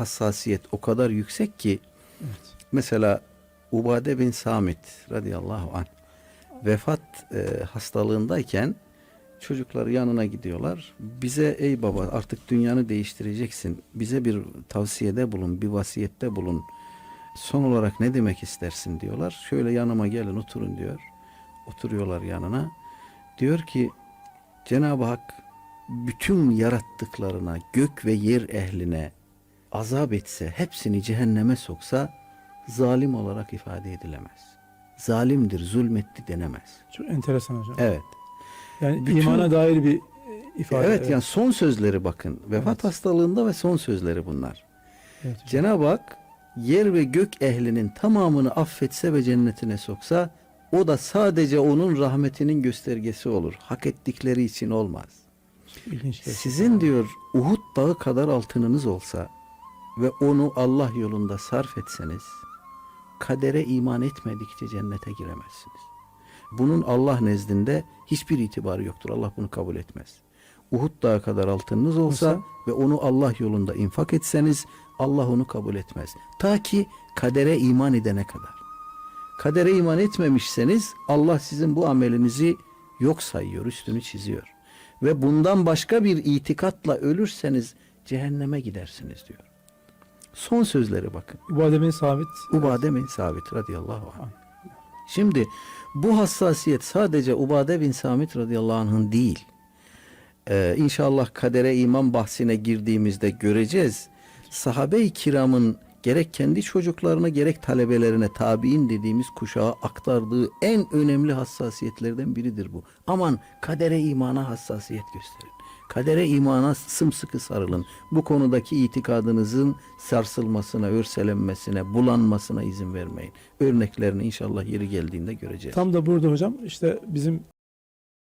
hassasiyet o kadar yüksek ki Evet. mesela Ubade bin Samit radıyallahu anh vefat e, hastalığındayken çocuklar yanına gidiyorlar. Bize ey baba artık dünyanı değiştireceksin. Bize bir tavsiyede bulun, bir vasiyette bulun. Son olarak ne demek istersin diyorlar. Şöyle yanıma gelin oturun diyor. Oturuyorlar yanına. Diyor ki Cenab-ı Hak bütün yarattıklarına, gök ve yer ehline azap etse, hepsini cehenneme soksa zalim olarak ifade edilemez. Zalimdir, zulmetti denemez. Çok enteresan hocam. Evet. Yani Bütün- imana dair bir e, ifade. evet, yani son sözleri bakın. Vefat Evet. hastalığında ve son sözleri bunlar. Evet. Cenab-ı Hak yer ve gök ehlinin tamamını affetse ve cennetine soksa o da sadece onun rahmetinin göstergesi olur. Hak ettikleri için olmaz. Sizin diyor Uhud dağı kadar altınınız olsa ve onu Allah yolunda sarf etseniz kadere iman etmedikçe cennete giremezsiniz. Bunun Allah nezdinde hiçbir itibarı yoktur. Allah bunu kabul etmez. Uhud dağı kadar altınınız olsa ve onu Allah yolunda infak etseniz Allah onu kabul etmez. Ta ki kadere iman edene kadar. Kadere iman etmemişseniz Allah sizin bu amelinizi yok sayıyor, üstünü çiziyor. Ve bundan başka bir itikatla ölürseniz cehenneme gidersiniz diyor. Son sözleri bakın. Ubade bin Sabit. Ubade bin Sabit radıyallahu anh. Şimdi bu hassasiyet sadece Ubade bin Samit radıyallahu anh'ın değil. Ee, inşallah kadere iman bahsine girdiğimizde göreceğiz. Sahabe-i kiramın gerek kendi çocuklarına gerek talebelerine tabi'in dediğimiz kuşağa aktardığı en önemli hassasiyetlerden biridir bu. Aman kadere imana hassasiyet gösterin. Kadere imana sımsıkı sarılın. Bu konudaki itikadınızın sarsılmasına, örselenmesine, bulanmasına izin vermeyin. Örneklerini inşallah yeri geldiğinde göreceğiz. Tam da burada hocam işte bizim